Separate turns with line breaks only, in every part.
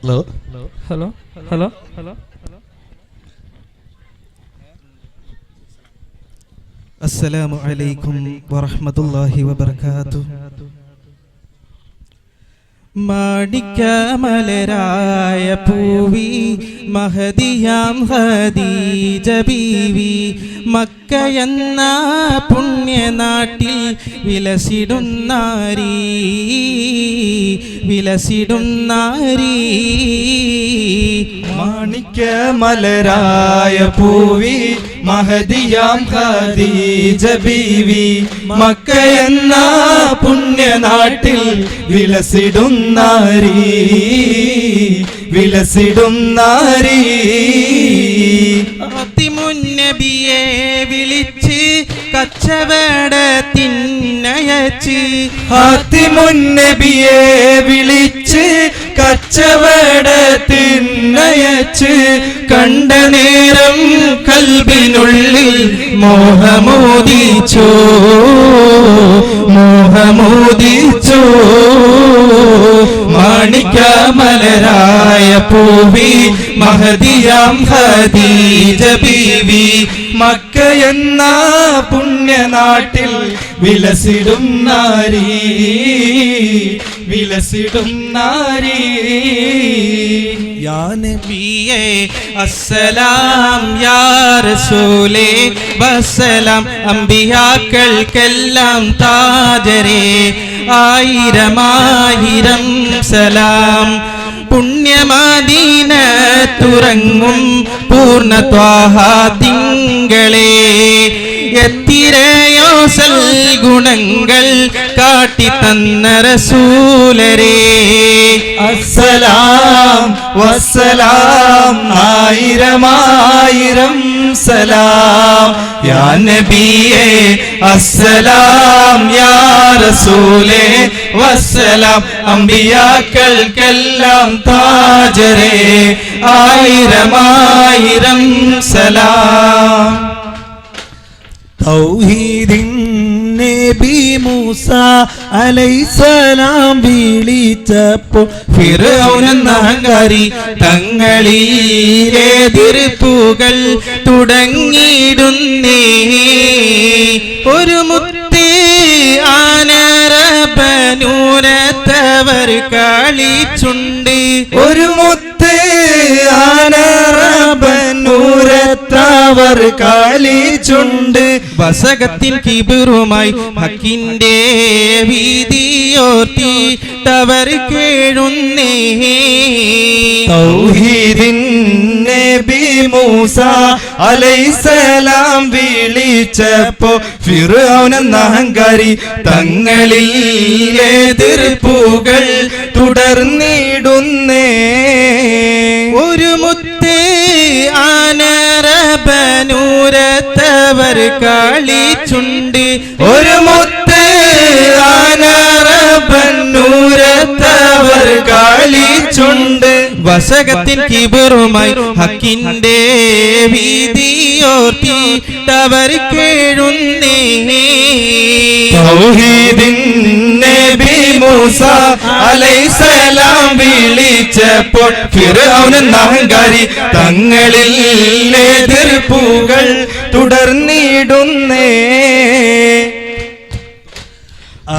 hello
hello hello hello hello السلام عليكم ورحمة الله وبركاته മാണിക്യമലരായ പൂവി മഹദിയാം ഹദീജ ബീവി മക്കയെന്ന പുണ്യനാട്ടിൽ വിലസിടും നാരീ. വിലസിടും നാരീ
മാണിക്യമലരായ പൂവി മഹദിയാം ഖദീജ ബീവി. മക്കയെന്ന പുണ്യനാട്ടിൽ വിലസിടും നാരീ.
കച്ചവടത്തിനയച്ച്
ഹാത്തിമുന്നബിയെ വിളിച്ച് കച്ചവടത്തിനയച്ച് കണ്ട നേരം കൽബിനുള്ളിൽ മോഹമോദിച്ചോ മോഹമോദിച്ചോ. മാണിക്യമലരായ പൂവി മഹദിയാം ഹദീജ ബീവി. മക്കയെന്ന പുണ്യനാട്ടിൽ വിലസിടും നാരി വിലസിടും നാരി.
നബിയേ അസ്സലാം യാ റസൂലേ ബസ്സലാം അമ്പിയാക്കൾക്കെല്ലാം താജരേ. ആയിരമായിരം സലാം. പുണ്യമാദീന തുറങ്ങും പൂർണ തിങ്കളേ. എത്തിരയോ സൽഗുണങ്ങൾ കാട്ടി തന്ന റസൂലേ
അസ്സലാം വസ്സലാം ആയിരമായിരം സലാം. യാ നബിയേ അസ്സലാം യാ റസൂലേ വസ്സലാം. അമ്പിയാക്കൾക്കെല്ലാം താജരേ ആയിരമായിരം സലാം. തൗഹീദിൻ നബി മൂസ അലൈസലാം വിളിച്ചപ്പോൾ
ഫിറൗനെന്ന അഹങ്കാരി എതിർപ്പുകൾ തുടങ്ങിയിടുന്നേ. ഒരു മുത്തി ആനറബനൂരത്തവർ കളിച്ചുണ്ട്.
ഒരു മുത്ത് ആനറബനൂരത്തവർ കാലിച്ചുണ്ട്.
വസകത്തിൽ കിബിറുമായി ഹക്കിന്റെ വീതിയോർത്തി തവർ കേഴുന്നേ.
തൗഹീദിൻ നബി മൂസ അലൈസലാം വിളിച്ചപ്പോ ഫിറൗനെന്ന അഹങ്കാരി തങ്ങളിൽ എതിർപ്പുകൾ തുടർന്നിടുന്നേ.
ഒരു മുത്തേ ആനരബനൂരത്തവർ ചുണ്ടി
ഒരു മുത്ത് ആനറബന്നൂരത്തവർ കാളിച്ചുണ്ട്.
വസകത്തിൻ കിബറുമായി ഹക്കിന്റെ വീതിയോർത്തി തവർ കേഴുന്നേ
നബി മൂസ അലൈസലാം വിളിച്ചപ്പോൾ ഫിറൗനെന്ന അഹങ്കാരി തങ്ങളിൽ എതിർപ്പുകൾ തുടർന്നിടുന്നേ.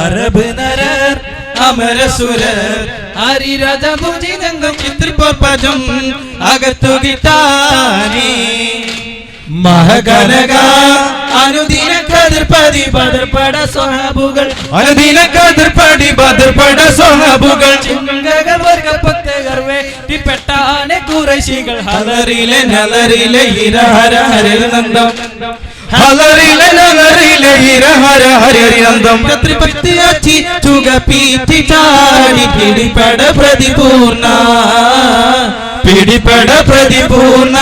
അറബ് നരർ അമരസുരർ
ഹരിരഥഭുജിതങ്കം ചിത്രപർപ്പജം അകത്തു കിട്ടാനേ.
മഹകനക
അനുദിന കതിർപ്പതി ബദർപട സ്വഹാബുകൾ.
അനുദിന കതിർപ്പടി
ബദർപ്പട പെട്ടാനെ ഹലറിലെ നലറിലെ പിടിപട പ്രതിപൂർണ.
പിടിപട പ്രതിപൂർണ.